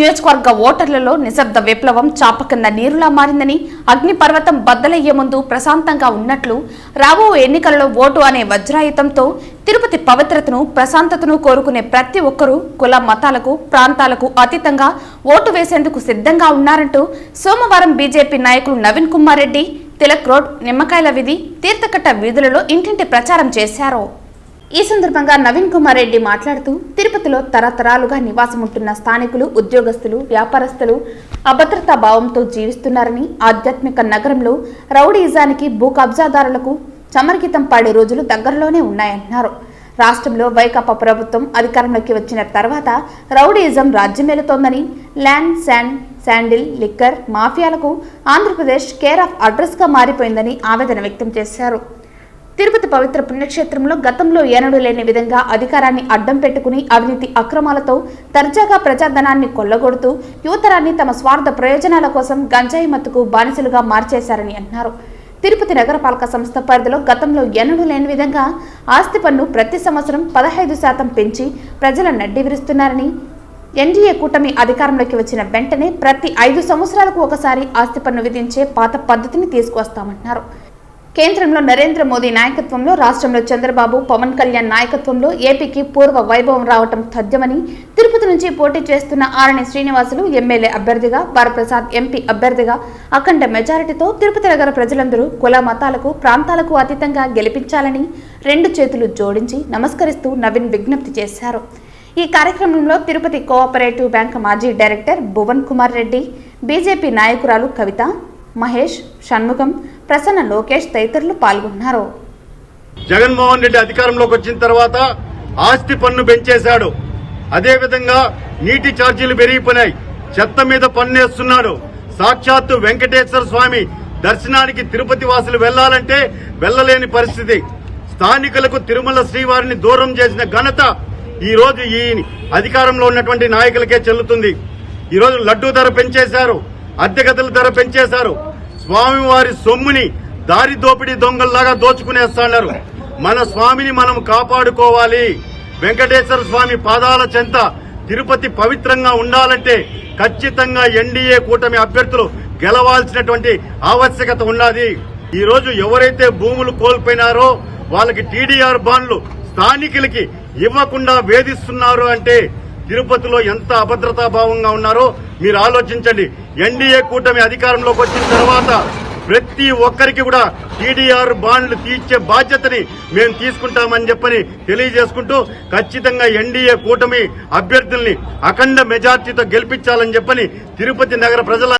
నియోజకవర్గ ఓటర్లలో నిశ్శబ్ద విప్లవం చాప కింద నీరులా మారిందని అగ్నిపర్వతం బద్దలయ్యే ముందు ప్రశాంతంగా ఉన్నట్లు రాబో ఎన్నికలలో ఓటు అనే వజ్రాయుతంతో తిరుపతి పవిత్రతను ప్రశాంతతను కోరుకునే ప్రతి ఒక్కరూ కుల మతాలకు ప్రాంతాలకు అతీతంగా ఓటు వేసేందుకు సిద్ధంగా ఉన్నారంటూ సోమవారం బీజేపీ నాయకులు నవీన్ కుమార్ రెడ్డి తిలక్ రోడ్ నిమ్మకాయల వీధి తీర్థకట్ట వీధులలో ఇంటింటి ప్రచారం చేశారు. ఈ సందర్భంగా నవీన్ కుమార్ రెడ్డి మాట్లాడుతూ తిరుపతిలో తరతరాలుగా నివాసం ఉంటున్న స్థానికులు ఉద్యోగస్తులు వ్యాపారస్తులు అభద్రతా భావంతో జీవిస్తున్నారని ఆధ్యాత్మిక నగరంలో రౌడీయిజానికి భూ కబ్జాదారులకు చమరగీతం పాడే రోజులు దగ్గరలోనే ఉన్నాయన్నారు రాష్ట్రంలో వైకాపా ప్రభుత్వం అధికారంలోకి వచ్చిన తర్వాత రౌడీయిజం రాజ్యమేలుతోందని ల్యాండ్ శాండ్ శాండిల్ లిక్కర్ మాఫియాలకు ఆంధ్రప్రదేశ్ కేర్ ఆఫ్ అడ్రస్గా మారిపోయిందని ఆవేదన వ్యక్తం చేశారు. తిరుపతి పవిత్ర పుణ్యక్షేత్రంలో గతంలో ఏనడు లేని విధంగా అధికారాన్ని అడ్డం పెట్టుకుని అవినీతి అక్రమాలతో తర్జాగా ప్రజాధనాన్ని కొల్లగొడుతూ యువతరాన్ని తమ స్వార్థ ప్రయోజనాల కోసం గంజాయి మత్తుకు బానిసలుగా మార్చేశారని అన్నారు తిరుపతి నగరపాలక సంస్థ పరిధిలో గతంలో ఎన్నడూ లేని విధంగా ఆస్తి పన్ను ప్రతి సంవత్సరం పదహైదు శాతం పెంచి ప్రజల నడ్డి విరుస్తున్నారని ఎన్డీఏ కూటమి అధికారంలోకి వచ్చిన వెంటనే ప్రతి ఐదు సంవత్సరాలకు ఒకసారి ఆస్తి పన్ను విధించే పాత పద్ధతిని తీసుకొస్తామన్నారు కేంద్రంలో నరేంద్ర మోదీ నాయకత్వంలో రాష్ట్రంలో చంద్రబాబు పవన్ కళ్యాణ్ నాయకత్వంలో ఏపీకి పూర్వ వైభవం రావటం తథ్యమని తిరుపతి నుంచి పోటీ చేస్తున్న ఆరణి శ్రీనివాసులు ఎమ్మెల్యే అభ్యర్థిగా వరప్రసాద్ ఎంపీ అభ్యర్థిగా అఖండ మెజారిటీతో తిరుపతి నగర ప్రజలందరూ కుల మతాలకు ప్రాంతాలకు అతీతంగా గెలిపించాలని రెండు చేతులు జోడించి నమస్కరిస్తూ నవీన్ విజ్ఞప్తి చేశారు. ఈ కార్యక్రమంలో తిరుపతి కోఆపరేటివ్ బ్యాంక్ మాజీ డైరెక్టర్ భువన్ కుమార్ రెడ్డి బీజేపీ నాయకురాలు కవిత మహేష్ షణ్ముఖం ప్రసన్న లోకేష్ తదితరులు పాల్గొన్నారు. జగన్మోహన్ రెడ్డి అధికారంలోకి వచ్చిన తర్వాత ఆస్తి పన్ను పెంచేశాడు. అదేవిధంగా నీటి ఛార్జీలు పెరిగిపోయినాయి. చెత్త మీద పన్నేస్తున్నాడు సాక్షాత్తు వెంకటేశ్వర స్వామి దర్శనానికి తిరుపతి వాసులు వెళ్ళాలంటే వెళ్ళలేని పరిస్థితి. స్థానికులకు తిరుమల శ్రీవారిని దూరం చేసిన ఘనత ఈ రోజు ఈ అధికారంలో ఉన్నటువంటి నాయకులకే చెల్లుతుంది. ఈ రోజు లడ్డూ ధర పెంచేశారు. అద్దె గదుల ధర పెంచేశారు. స్వామివారి సొమ్ముని దారి దోపిడీ దొంగల్లాగా దోచుకునేస్తున్నారు మన స్వామిని మనం కాపాడుకోవాలి. వెంకటేశ్వర స్వామి పాదాల చెంత తిరుపతి పవిత్రంగా ఉండాలంటే ఖచ్చితంగా ఎన్డీఏ కూటమి అభ్యర్థులు గెలవాల్సినటువంటి ఆవశ్యకత ఉన్నది ఈ రోజు ఎవరైతే భూములు కోల్పోయినారో వాళ్ళకి టీడీఆర్ బాండ్లు స్థానికులకి ఇవ్వకుండా వేధిస్తున్నారు అంటే తిరుపతిలో ఎంత అభద్రతా భావంగా ఉన్నారో మీరు ఆలోచించండి. ఎన్డీఏ కూటమి అధికారంలోకి వచ్చిన తర్వాత ప్రతి ఒక్కరికి కూడా టీడీఆర్ బాండ్లు తీర్చే బాధ్యతని మేము తీసుకుంటామని చెప్పని తెలియజేసుకుంటూ ఖచ్చితంగా ఎన్డీఏ కూటమి అభ్యర్థుల్ని అఖండ మెజార్టీతో గెలిపించాలని చెప్పని తిరుపతి నగర ప్రజల